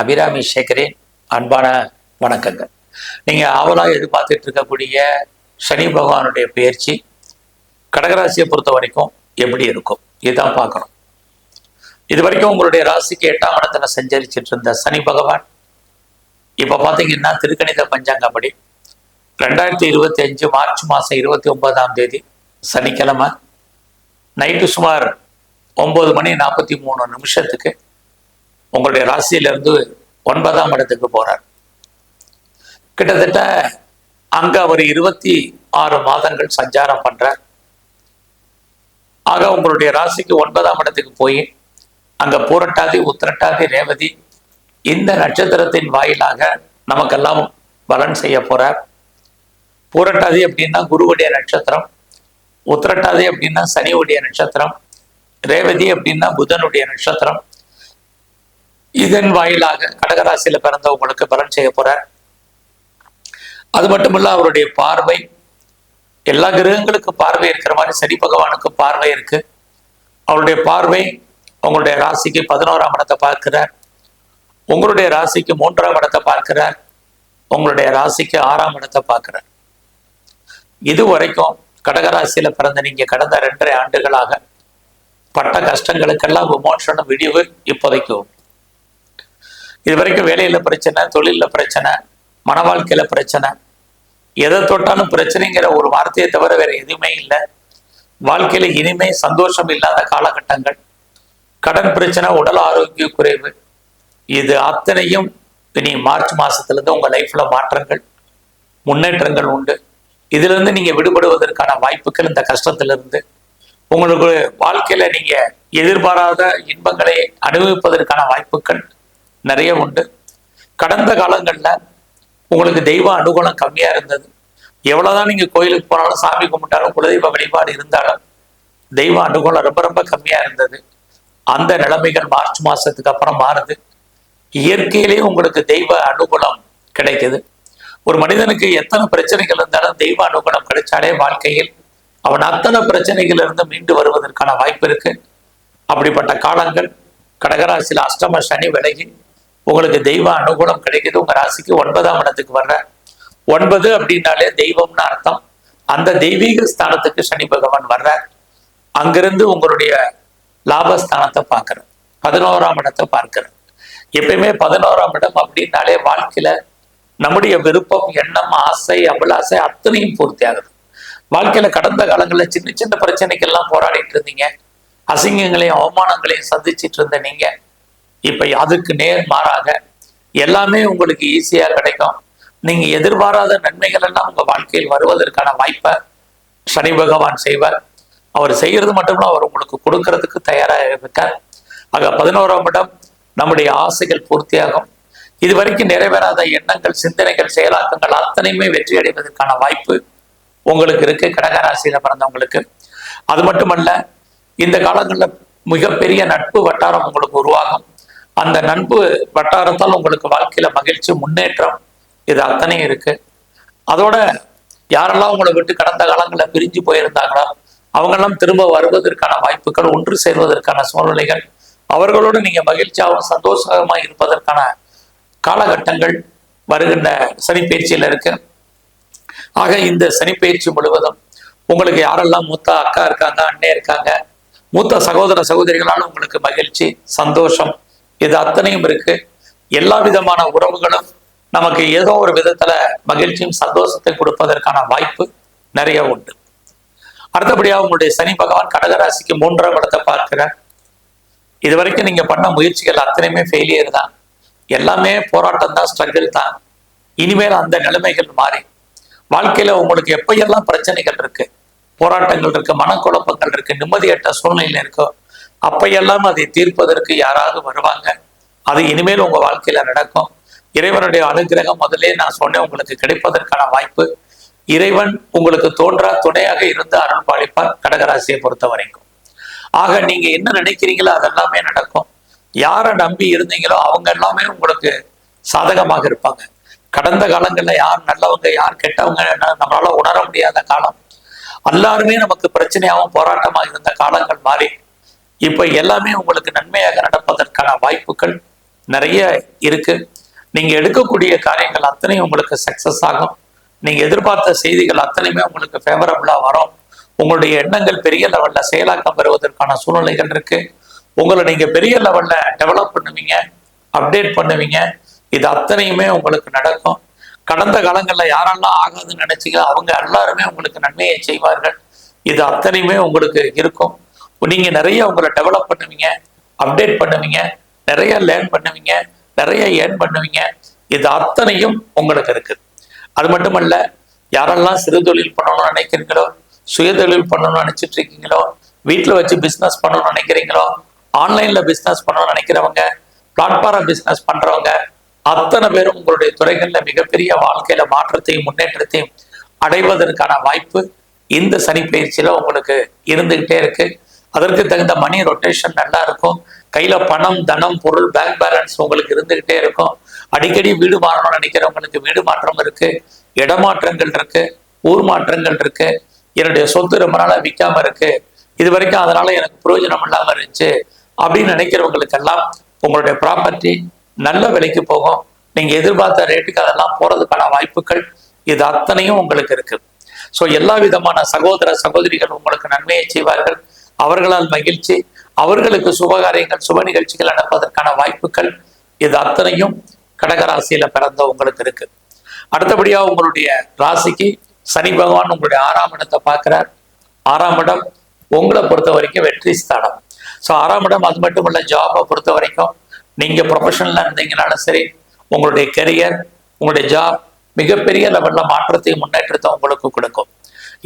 அபிராமி சேகரின் அன்பான வணக்கங்கள். நீங்கள் ஆவலாக எதிர்பார்த்துட்டு இருக்கக்கூடிய சனி பகவானுடைய பயிற்சி கடகராசியை பொறுத்த வரைக்கும் எப்படி இருக்கும்? இதுதான் பார்க்கணும். இது வரைக்கும் உங்களுடைய ராசிக்கு எட்டாம் இடத்துல சஞ்சரிச்சிட்டு இருந்த சனி பகவான் இப்போ பார்த்தீங்கன்னா திருக்கணித பஞ்சாங்கப்படி ரெண்டாயிரத்தி இருபத்தி அஞ்சு மார்ச் மாதம் இருபத்தி ஒன்பதாம் தேதி சனிக்கிழமை. நைட்டு சுமார் ஒம்பது மணி நாற்பத்தி மூணு நிமிஷத்துக்கு உங்களுடைய ராசியிலிருந்து ஒன்பதாம் இடத்துக்கு போறார். கிட்டத்தட்ட அங்க அவர் இருபத்தி ஆறு மாதங்கள் சஞ்சாரம் பண்றார். ஆக உங்களுடைய ராசிக்கு ஒன்பதாம் இடத்துக்கு போய் அங்க பூரட்டாதி உத்திரட்டாதி ரேவதி இந்த நட்சத்திரத்தின் வாயிலாக நமக்கெல்லாம் பலன் செய்ய போறார். பூரட்டாதி அப்படின்னா குருவுடைய நட்சத்திரம் உத்திரட்டாதி அப்படின்னா சனியுடைய நட்சத்திரம் ரேவதி அப்படின்னா புதனுடைய நட்சத்திரம் இதன் வாயிலாக கடகராசியில பிறந்தவங்களுக்கு பலன் செய்ய போறார். அது மட்டுமல்ல அவருடைய பார்வை எல்லா கிரகங்களுக்கு பார்வை இருக்கிற மாதிரி சனி பகவானுக்கு பார்வை இருக்கு. அவருடைய பார்வை உங்களுடைய ராசிக்கு பதினோராம் இடத்தை பார்க்கிறார். உங்களுடைய ராசிக்கு மூன்றாம் இடத்தை பார்க்கிறார். உங்களுடைய ராசிக்கு ஆறாம் இடத்தை பார்க்கிறார். இது வரைக்கும் கடகராசியில பிறந்த நீங்க கடந்த ரெண்டரை ஆண்டுகளாக பட்ட கஷ்டங்களுக்கெல்லாம் விமோசனம் விடிவு இப்போதைக்கு உண்டு. இது வரைக்கும் வேலையில பிரச்சனை தொழில பிரச்சனை மன வாழ்க்கையில பிரச்சனை. எதை தொட்டாலும் பிரச்சனைங்கிற ஒரு வார்த்தையை தவிர வேற எதுவுமே இல்லை. வாழ்க்கையில இனிமே சந்தோஷம் இல்லாத காலகட்டங்கள். கடன் பிரச்சனை உடல் ஆரோக்கிய குறைவு. இது அத்தனையும் இனி மார்ச் மாசத்துல இருந்து உங்க லைஃப்ல மாற்றங்கள் முன்னேற்றங்கள் உண்டு. இதுல இருந்து நீங்க விடுபடுவதற்கான வாய்ப்புகள் இந்த கஷ்டத்திலிருந்து. உங்களுக்கு வாழ்க்கையில நீங்க எதிர்பாராத இன்பங்களை அனுபவிப்பதற்கான வாய்ப்புகள் நிறைய உண்டு. கடந்த காலங்கள்ல உங்களுக்கு தெய்வ அனுகூலம் கம்மியா இருந்தது. எவ்வளவுதான் நீங்க கோயிலுக்கு போனாலும் சாமி கும்பிட்டாலும் குலதெய்வ வழிபாடு இருந்தாலும் தெய்வ அனுகூலம் ரொம்ப ரொம்ப கம்மியா இருந்தது. அந்த நிலைமைகள் மார்ச் மாசத்துக்கு அப்புறம் மாறுது. இயற்கையிலேயே உங்களுக்கு தெய்வ அனுகூலம் கிடைக்குது. ஒரு மனிதனுக்கு எத்தனை பிரச்சனைகள் இருந்தாலும் தெய்வ அனுகூலம் கிடைச்சாலே வாழ்க்கையில் அவன் அத்தனை பிரச்சனைகள் இருந்து மீண்டு வருவதற்கான வாய்ப்பு இருக்கு. அப்படிப்பட்ட காலங்கள் கடகராசியில் அஷ்டம சனி விலகி உங்களுக்கு தெய்வ அனுகூலம் கிடைக்குது. உங்க ராசிக்கு ஒன்பதாம் இடத்துக்கு வர்ற. ஒன்பது அப்படின்னாலே தெய்வம்னு அர்த்தம். அந்த தெய்வீக ஸ்தானத்துக்கு சனி பகவான் வர்ற. அங்கிருந்து உங்களுடைய லாபஸ்தானத்தை பார்க்கிறார் பதினோராம் இடத்தை பார்க்கிறார் எப்பயுமே பதினோராம் இடம் அப்படின்னாலே வாழ்க்கையில நம்முடைய விருப்பம் எண்ணம் ஆசை அபிலாசை அத்தனையும் பூர்த்தி ஆகுது. வாழ்க்கையில கடந்த காலங்களில் சின்ன சின்ன பிரச்சனைக்கெல்லாம் போராடிட்டு இருந்தீங்க. அசிங்கங்களையும் அவமானங்களையும் சந்திச்சிட்டு இருந்த நீங்க. இப்ப அதுக்கு நேர் மாறாக எல்லாமே உங்களுக்கு ஈஸியா கிடைக்கும். நீங்க எதிர்பாராத நன்மைகள் எல்லாம் உங்கள் வாழ்க்கையில் வருவதற்கான வாய்ப்பை சனி பகவான் செய்வார். அவர் செய்யறது மட்டும்தான் அவர் உங்களுக்கு கொடுக்கறதுக்கு தயாராக இருக்கார். ஆக பதினோராம் இடம் நம்முடைய ஆசைகள் பூர்த்தியாகும். இதுவரைக்கும் நிறைவேறாத எண்ணங்கள் சிந்தனைகள் செயலாக்கங்கள் அத்தனையுமே வெற்றி அடைவதற்கான வாய்ப்பு உங்களுக்கு இருக்கு கடகராசியில பிறந்தவங்களுக்கு. அது மட்டுமல்ல இந்த காலங்களில் மிகப்பெரிய நட்பு வட்டாரம் உங்களுக்கு உருவாகும். அந்த நண்பு வட்டாரத்தால் உங்களுக்கு வாழ்க்கையில மகிழ்ச்சி முன்னேற்றம் இது அத்தனையும் இருக்கு. அதோட யாரெல்லாம் உங்களை விட்டு கடந்த காலங்களில் பிரிஞ்சு போயிருந்தாங்களோ அவங்கெல்லாம் திரும்ப வருவதற்கான வாய்ப்புகள் ஒன்று சேர்வதற்கான சூழ்நிலைகள் அவர்களோடு நீங்க மகிழ்ச்சியாகவும் சந்தோஷமா இருப்பதற்கான காலகட்டங்கள் வருகின்ற சனிப்பயிற்சியில் இருக்கு. ஆக இந்த சனிப்பயிற்சி முழுவதும் உங்களுக்கு யாரெல்லாம் மூத்த அக்கா இருக்காங்க அண்ணே இருக்காங்க மூத்த சகோதர சகோதரிகளால் உங்களுக்கு மகிழ்ச்சி சந்தோஷம் இது அத்தனையும் இருக்கு. எல்லா விதமான உறவுகளும் நமக்கு ஏதோ ஒரு விதத்துல மகிழ்ச்சியும் சந்தோஷத்தை கொடுப்பதற்கான வாய்ப்பு நிறைய உண்டு. அடுத்தபடியாக உங்களுடைய சனி பகவான் கடகராசிக்கு மூன்றாம் இடத்தை பார்க்கிறார். இது வரைக்கும் நீங்க பண்ண முயற்சிகள் அத்தனையுமே ஃபெயிலியர் தான். எல்லாமே போராட்டம் தான் ஸ்ட்ரகிள் தான். இனிமேல் அந்த நிலைமைகள் மாறி வாழ்க்கையில உங்களுக்கு எப்பயெல்லாம் பிரச்சனைகள் இருக்கு போராட்டங்கள் இருக்கு மனக்குழப்பங்கள் இருக்கு நிம்மதியற்ற சூழ்நிலை இருக்கோ அப்பையெல்லாம் அதை தீர்ப்பதற்கு யாராவது வருவாங்க? அது இனிமேல் உங்க வாழ்க்கையில நடக்கும். இறைவனுடைய அனுகிரகம் முதலே நான் சொன்னேன் உங்களுக்கு கிடைப்பதற்கான வாய்ப்பு. இறைவன் உங்களுக்கு தோன்றா துணையாக இருந்து அருள் பாலிப்பார் கடகராசியை பொறுத்த வரைக்கும் ஆக நீங்க என்ன நினைக்கிறீங்களோ அதெல்லாமே நடக்கும். யாரை நம்பி இருந்தீங்களோ அவங்க எல்லாமே உங்களுக்கு சாதகமாக இருப்பாங்க. கடந்த காலங்கள்ல யார் நல்லவங்க யார் கெட்டவங்க நம்மளால உணர முடியாத காலம். எல்லாருமே நமக்கு பிரச்சனையாகவும் போராட்டமா இருந்த காலங்கள் மாறி இப்போ எல்லாமே உங்களுக்கு நன்மையாக நடப்பதற்கான வாய்ப்புகள் நிறைய இருக்கு. நீங்க எடுக்கக்கூடிய காரியங்கள் அத்தனையும் உங்களுக்கு சக்சஸ் ஆகும். நீங்க எதிர்பார்த்த செய்திகள் அத்தனையுமே உங்களுக்கு ஃபேவரபிளா வரும். உங்களுடைய எண்ணங்கள் பெரிய லெவல்ல செயலாக்கம் பெறுவதற்கான சூழ்நிலைகள் இருக்கு. உங்களை நீங்க பெரிய லெவல்ல டெவலப் பண்ணுவீங்க அப்டேட் பண்ணுவீங்க. இது அத்தனையுமே உங்களுக்கு நடக்கும். கடந்த காலங்களில் யாரெல்லாம் ஆகாதுன்னு நினைச்சீங்க அவங்க எல்லாருமே உங்களுக்கு நன்மையை செய்வார்கள். இது அத்தனையுமே உங்களுக்கு இருக்கும். நீங்க நிறைய உங்களை டெவலப் பண்ணுவீங்க அப்டேட் பண்ணுவீங்க நிறைய லேர்ன் பண்ணுவீங்க நிறைய ஏர்ன் பண்ணுவீங்க. இது அத்தனையும் உங்களுக்கு இருக்குது. அது மட்டுமல்ல யாரெல்லாம் சிறு தொழில் பண்ணணும்னு நினைக்கிறீங்களோ சுய தொழில் பண்ணணும்னு நினைச்சிட்டு இருக்கீங்களோ வீட்டில் வச்சு பிஸ்னஸ் பண்ணணும்னு நினைக்கிறீங்களோ ஆன்லைன்ல பிஸ்னஸ் பண்ணணும்னு நினைக்கிறவங்க பிளாட்ஃபார்ம் பிஸ்னஸ் பண்றவங்க அத்தனை பேரும் உங்களுடைய துறைகள்ல மிகப்பெரிய வாழ்க்கையில மாற்றத்தையும் முன்னேற்றத்தையும் அடைவதற்கான வாய்ப்பு இந்த சனி பயிற்சியில உங்களுக்கு இருந்துகிட்டே இருக்கு. அதற்கு தகுந்த மணி ரொட்டேஷன் நல்லா இருக்கும். கையில பணம் தனம் பொருள் பேங்க் பேலன்ஸ் உங்களுக்கு இருந்துகிட்டே இருக்கும். அடிக்கடி வீடு மாறணும்னு நினைக்கிறவங்களுக்கு வீடு மாற்றம் இருக்கு. இடமாற்றங்கள் இருக்கு. ஊர் மாற்றங்கள் இருக்கு. என்னுடைய சொத்து ரொம்ப நாளா விற்காம இருக்கு. இது வரைக்கும் அதனால எனக்கு பிரயோஜனம் இல்லாம இருந்துச்சு அப்படின்னு நினைக்கிறவங்களுக்கெல்லாம் உங்களுடைய ப்ராப்பர்ட்டி நல்ல விலைக்கு போகும். நீங்க எதிர்பார்த்த ரேட்டுக்கு அதெல்லாம் போறதுக்கான வாய்ப்புகள் இது அத்தனையும் உங்களுக்கு இருக்கு. ஸோ எல்லா விதமான சகோதர சகோதரிகள் உங்களுக்கு நன்மையை செய்வார்கள். அவர்களால் மகிழ்ச்சி அவர்களுக்கு சுபகாரியங்கள் சுப நிகழ்ச்சிகள் நடப்பதற்கான வாய்ப்புகள் இது அத்தனையும் கடகராசியில பிறந்த உங்களுக்கு இருக்கு. அடுத்தபடியா உங்களுடைய ராசிக்கு சனி பகவான் உங்களுடைய ஆறாம் இடத்தை பார்க்கிறார். ஆறாம் இடம் உங்களை பொறுத்த வரைக்கும் வெற்றி ஸ்தானம். ஸோ ஆறாம் இடம் அது மட்டும் இல்ல ஜாபை பொறுத்த வரைக்கும் நீங்க ப்ரொஃபஷனலா இருந்தீங்கனாலும் சரி உங்களுடைய கெரியர் உங்களுடைய ஜாப் மிகப்பெரிய லெவல்ல மாற்றத்தையும் முன்னேற்றத்தை உங்களுக்கு கொடுக்கும்.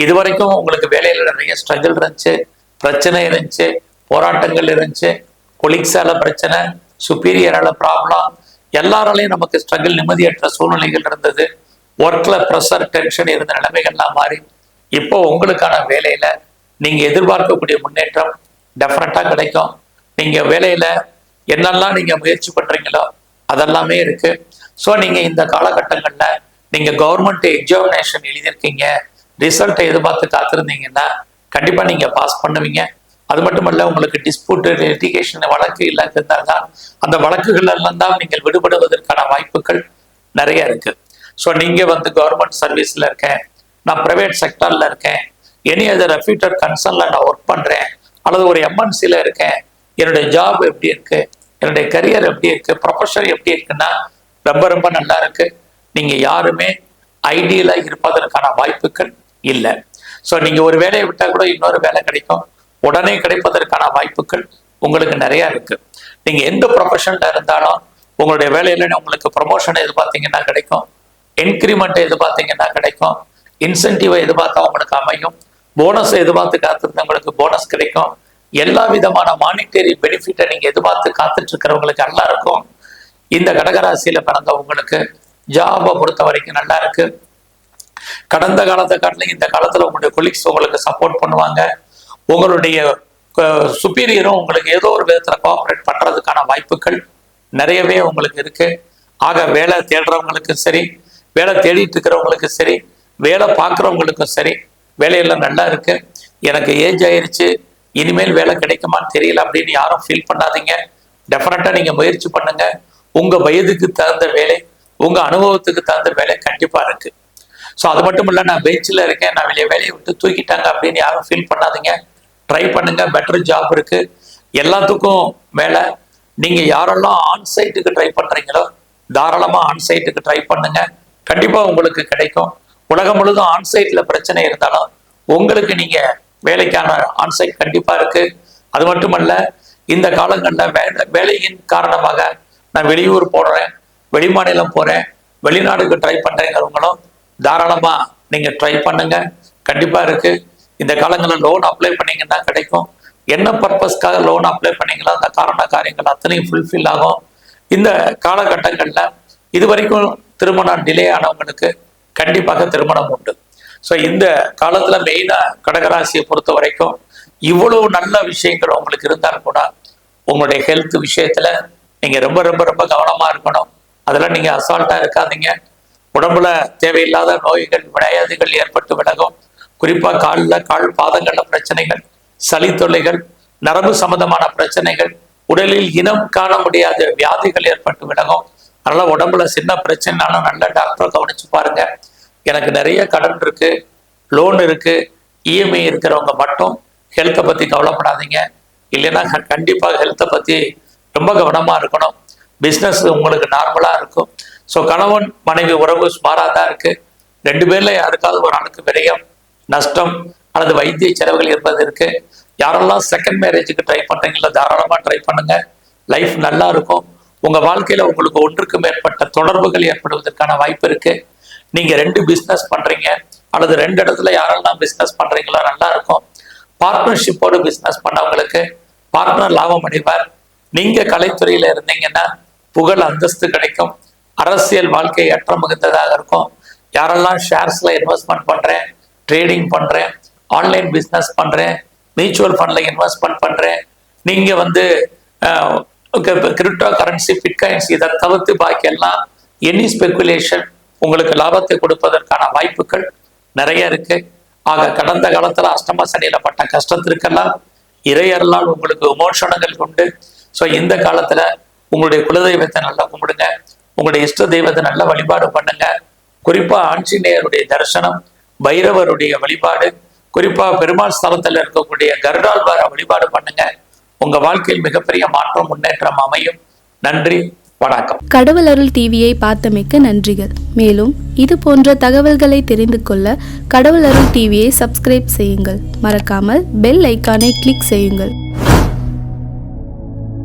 இது வரைக்கும் உங்களுக்கு வேலையில நிறைய ஸ்ட்ரகிள் இருந்துச்சு. பிரச்சனை இருந்துச்சு போராட்டங்கள் இருந்துச்சு கொலிக்ஸால பிரச்சனை சுப்பீரியரால ப்ராப்ளம் எல்லாராலையும் நமக்கு ஸ்ட்ரகிள் நிம்மதியற்ற சூழ்நிலைகள் இருந்தது ஒர்க்ல ப்ரெஷர் டென்ஷன் இருந்த நிலைமைகள்லாம் மாறி இப்போ உங்களுக்கான வேலையில நீங்க எதிர்பார்க்கக்கூடிய முன்னேற்றம் டெஃபினட்டா கிடைக்கும். நீங்க வேலையில என்னெல்லாம் நீங்க முயற்சி பண்றீங்களோ அதெல்லாமே இருக்கு. ஸோ நீங்க இந்த காலகட்டங்கள்ல நீங்க கவர்மெண்ட் எக்ஸாமினேஷன் எழுதியிருக்கீங்க ரிசல்ட்டை எதிர்பார்த்து காத்திருந்தீங்கன்னா கண்டிப்பா நீங்க பாஸ் பண்ணுவீங்க. அது மட்டுமல்ல உங்களுக்கு டிஸ்பியூட் லிட்டிகேஷன் வழக்கு இல்லாததால் தான் அந்த வழக்குகள் எல்லாம் தான் நீங்கள் விடுபடுவதற்கான வாய்ப்புகள் நிறைய இருக்கு. ஸோ நீங்க வந்து கவர்மெண்ட் சர்வீஸ்ல இருக்கேன் நான் பிரைவேட் செக்டர்ல இருக்கேன் எனி அதர் ரெப்யூட்டட் கன்சர்ன்ல நான் ஒர்க் பண்றேன் அல்லது ஒரு எம்என்சில இருக்கேன் என்னுடைய ஜாப் எப்படி இருக்கு என்னுடைய கரியர் எப்படி இருக்கு ப்ரொஃபஷன் எப்படி இருக்குன்னா ரொம்ப ரொம்ப நல்லா இருக்கு. நீங்க யாருமே ஐடியலா இருப்பதற்கான வாய்ப்புகள் இல்லை. ஸோ நீங்கள் ஒரு வேலையை விட்டால் கூட இன்னொரு வேலை கிடைக்கும். உடனே கிடைப்பதற்கான வாய்ப்புகள் உங்களுக்கு நிறையா இருக்குது நீங்கள் எந்த ப்ரொஃபஷனில் இருந்தாலும் உங்களுடைய வேலையில் உங்களுக்கு ப்ரொமோஷன் எதிர்பார்த்தீங்கன்னா கிடைக்கும். இன்க்ரிமெண்ட் எதிர்பார்த்தீங்கன்னா கிடைக்கும். இன்சென்டிவை எதிர்பார்த்தா உங்களுக்கு அமையும். போனஸ் எதிர்பார்த்து காத்திருந்தவங்களுக்கு போனஸ் கிடைக்கும். எல்லா விதமான மானிட்டரி பெனிஃபிட்டை நீங்கள் எதிர்பார்த்து காத்துட்டு இருக்கிறவங்களுக்கு நல்லா இருக்கும். இந்த கடகராசியில பிறந்தவங்களுக்கு ஜாபை பொறுத்த வரைக்கும் நல்லா இருக்குது கடந்த காலத்தை காட்டிலும் இந்த காலத்துல உங்களுடைய கொலீக்ஸ் உங்களுக்கு சப்போர்ட் பண்ணுவாங்க. உங்களுடைய சுப்பீரியரும் உங்களுக்கு ஏதோ ஒரு விதத்துல கோஆப்ரேட் பண்றதுக்கான வாய்ப்புகள் நிறையவே உங்களுக்கு இருக்கு. ஆக வேலை தேடுறவங்களுக்கும் சரி வேலை தேடிட்டு இருக்கிறவங்களுக்கும் சரி வேலை பார்க்குறவங்களுக்கும் சரி வேலையெல்லாம் நல்லா இருக்கு. எனக்கு ஏஜ் ஆயிருச்சு இனிமேல் வேலை கிடைக்குமான்னு தெரியல அப்படின்னு யாரும் ஃபீல் பண்ணாதீங்க. டெஃபினட்டாக நீங்க முயற்சி பண்ணுங்க. உங்க வயதுக்கு தகுந்த வேலை உங்க அனுபவத்துக்கு தகுந்த வேலை கண்டிப்பா இருக்கு. ஸோ அது மட்டும் இல்லை நான் பெஞ்சில் இருக்கேன். நான் வெளியே வேலையை விட்டு தூக்கிட்டாங்க அப்படின்னு யாரும் ஃபீல் பண்ணாதீங்க. ட்ரை பண்ணுங்க. பெட்டர் ஜாப் இருக்கு. எல்லாத்துக்கும் மேலே நீங்க யாரெல்லாம் ஆன் சைட்டுக்கு ட்ரை பண்றீங்களோ தாராளமா ஆன் சைட்டுக்கு ட்ரை பண்ணுங்க. கண்டிப்பா உங்களுக்கு கிடைக்கும். உலகம் முழுதும் ஆன் பிரச்சனை இருந்தாலும் உங்களுக்கு நீங்க வேலைக்கான ஆன் சைட் கண்டிப்பா இருக்கு. அது மட்டுமல்ல இந்த காலங்களில் வேலை வேலையின் காரணமாக நான் வெளியூர் போடுறேன் வெளிமாநிலம் போறேன் வெளிநாடுக்கு ட்ரை பண்றேங்கிறவங்களும் தாராளமாக நீங்கள் ட்ரை பண்ணுங்க. கண்டிப்பாக இருக்குது இந்த காலங்களில் லோன் அப்ளை பண்ணீங்கன்னா கிடைக்கும். என்ன பர்பஸ்க்காக லோன் அப்ளை பண்ணீங்களோ அந்த காரண காரியங்கள் அத்தனையும் ஃபுல்ஃபில் ஆகும். இந்த காலகட்டங்களில் இது வரைக்கும் திருமணம் டிலே ஆனவங்களுக்கு கண்டிப்பாக திருமணம் உண்டு. ஸோ இந்த காலத்தில் மெயினாக கடகராசியை பொறுத்த வரைக்கும் இவ்வளவு நல்ல விஷயங்கள் உங்களுக்கு இருந்தால் கூட உங்களுடைய ஹெல்த் விஷயத்தில் நீங்கள் ரொம்ப ரொம்ப ரொம்ப கவனமாக இருக்கணும். அதெல்லாம் நீங்கள் அசால்ட்டாக இருக்காதீங்க. உடம்புல தேவையில்லாத நோய்கள் விளையாதுகள் ஏற்பட்டு விலகும். குறிப்பா காலில் கால் பாதங்கள்ல பிரச்சனைகள் சளி தொல்லைகள் நரம்பு சம்பந்தமான பிரச்சனைகள் உடலில் இனம் காண முடியாத வியாதிகள் ஏற்பட்டு விலகும். அதனால உடம்புல சின்ன பிரச்சனைனாலும் நல்ல டாக்டரை கவனிச்சு பாருங்க. எனக்கு நிறைய கடன் இருக்கு லோன் இருக்கு இஎம்ஐ இருக்கிறவங்க மட்டும் ஹெல்த்தை பத்தி கவலைப்படாதீங்க. இல்லைன்னா கண்டிப்பாக ஹெல்த்தை பத்தி ரொம்ப கவனமா இருக்கணும். பிஸ்னஸ் உங்களுக்கு நார்மலா இருக்கும். ஸோ கணவன் மனைவி உறவு சுமாராக தான் இருக்கு. ரெண்டு பேர்ல யாருக்காவது ஒரு ஆளுக்கு விரயம் நஷ்டம் அல்லது வைத்திய செலவுகள் இருப்பது இருக்கு. யாரெல்லாம் செகண்ட் மேரேஜுக்கு ட்ரை பண்றீங்களோ தாராளமாக ட்ரை பண்ணுங்க. லைஃப் நல்லா இருக்கும். உங்க வாழ்க்கையில உங்களுக்கு ஒன்றுக்கு மேற்பட்ட தொடர்புகள் ஏற்படுவதற்கான வாய்ப்பு இருக்கு. நீங்க ரெண்டு பிசினஸ் பண்றீங்க அல்லது ரெண்டு இடத்துல யாரெல்லாம் பிசினஸ் பண்றீங்களோ நல்லா இருக்கும். பார்ட்னர்ஷிப்போடு பிசினஸ் பண்ணவங்களுக்கு பார்ட்னர் லாபம் அடைவார். நீங்க கலைத்துறையில இருந்தீங்கன்னா புகழ் அந்தஸ்து கிடைக்கும். அரசியல் வாழ்க்கை ஏற்ற மிகுந்ததாக இருக்கும். யாரெல்லாம் ஷேர்ஸ்ல இன்வெஸ்ட்மெண்ட் பண்றேன் ட்ரேடிங் பண்றேன் ஆன்லைன் பிஸ்னஸ் பண்றேன் மியூச்சுவல் ஃபண்ட்ல இன்வெஸ்ட்மெண்ட் பண்றேன் நீங்க வந்து கிரிப்டோ கரன்சி பிட்காயின்ஸ் இதை தவிர்த்து பாக்கியெல்லாம் எனி ஸ்பெகுலேஷன் உங்களுக்கு லாபத்தை கொடுப்பதற்கான வாய்ப்புகள் நிறைய இருக்கு. ஆக கடந்த காலத்துல அஷ்டம சனியில பட்ட கஷ்டத்திற்கெல்லாம் இறையறலால் உங்களுக்கு விமோசனங்கள் உண்டு. ஸோ இந்த காலத்துல உங்களுடைய குலதெய்வத்தை நல்லா கும்பிடுங்க. உங்களுடைய இஷ்ட தெய்வத்தை நல்ல வழிபாடு பண்ணுங்க. குறிப்பா ஆஞ்சநேயருடைய தரிசனம் பைரவருடைய வழிபாடு குறிப்பா பெருமாள் ஸ்தலத்தில் இருக்கக்கூடிய கருடாழ்வார வழிபாடு பண்ணுங்க. உங்க வாழ்க்கையில் மிகப்பெரிய மாற்றம் முன்னேற்றம் அமையும். நன்றி வணக்கம். கடவுள் அருள் டிவியை பார்த்தமைக்கு நன்றிகள். மேலும் இது போன்ற தகவல்களை தெரிந்து கொள்ள கடவுள் அருள் டிவியை சப்ஸ்கிரைப் செய்யுங்கள். மறக்காமல் பெல் ஐக்கானை கிளிக் செய்யுங்கள்.